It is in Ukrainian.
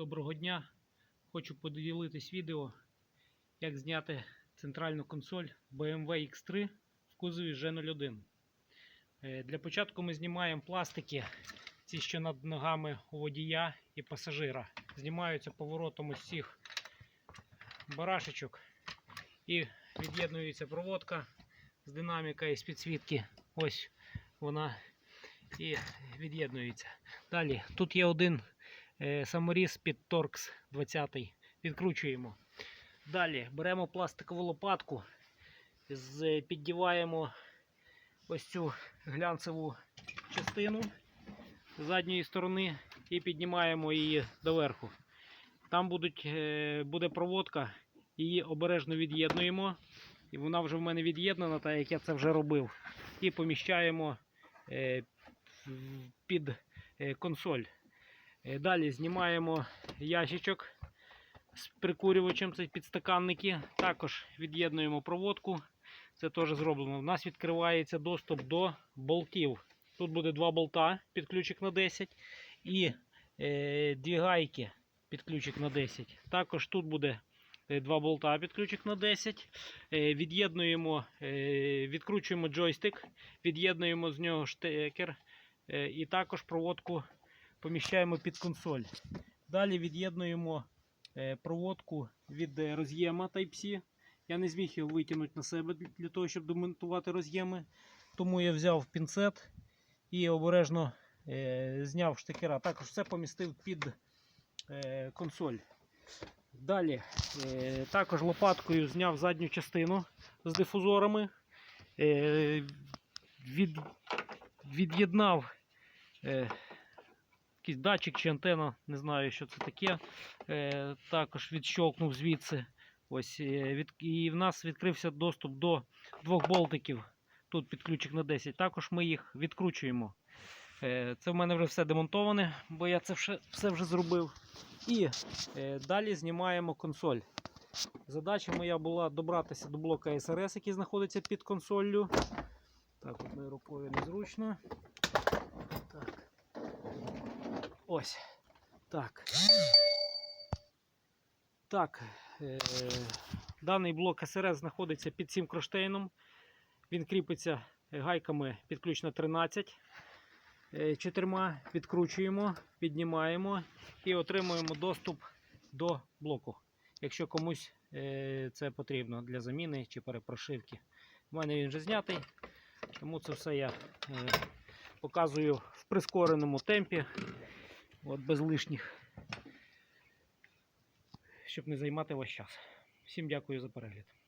Доброго дня! Хочу поділитись відео, як зняти центральну консоль BMW X3 в кузові G01. Е, Для початку ми знімаємо пластики, ці, що над ногами у водія і пасажира. Знімаються поворотом цих барашечок і від'єднується проводка з динаміка і з підсвітки. Ось вона і від'єднується. Далі тут є один саморіз під торкс 20 Відкручуємо. Далі беремо пластикову лопатку, піддіваємо ось цю глянцеву частину з задньої сторони і піднімаємо її доверху. Там будуть, е, буде проводка, її обережно від'єднуємо. І вона вже в мене від'єднана, так як я це вже робив. І поміщаємо е, під е, консоль. Е, Далі знімаємо ящичок з прикурювачем, це підстаканники. Також від'єднуємо проводку. Це теж зроблено. У нас відкривається доступ до болтів. Тут буде два болта під ключик на 10 і е, дві гайки під ключик на 10. Також тут буде е, два болта під ключик на 10. Е, від'єднуємо, е, відкручуємо джойстик, від'єднуємо з нього штекер е, і також проводку поміщаємо під консоль. Далі від'єднуємо е, проводку від е, роз'єма Type-C. Я не зміг його витягнути на себе для- того, щоб демонтувати роз'єми. Тому я взяв пінцет і обережно е, зняв штекера. Також все помістив під консоль. Далі також лопаткою зняв задню частину з дифузорами. Від, від'єднав якийсь датчик чи антенна, не знаю, що це таке. Е, також відщолкнув звідси. Ось, е, від, і в нас відкрився доступ до двох болтиків. Тут під ключик на 10. Також ми їх відкручуємо. Е, це в мене вже все демонтоване, бо я це все, все вже зробив. І е, далі знімаємо консоль. Задача моя була добратися до блока SRS, який знаходиться під консоллю. Так, одною рукою незручно. Так. Ось. Так. Так. Е, даний блок СРС знаходиться під цим кронштейном. Він кріпиться гайками під ключ на 13. Е, Чотирма відкручуємо, піднімаємо і отримуємо доступ до блоку. Якщо комусь е, це потрібно для заміни чи перепрошивки. У мене він вже знятий, тому це все я е, показую в прискореному темпі, от без лишніх, щоб не займати ваш час. Всім дякую за перегляд.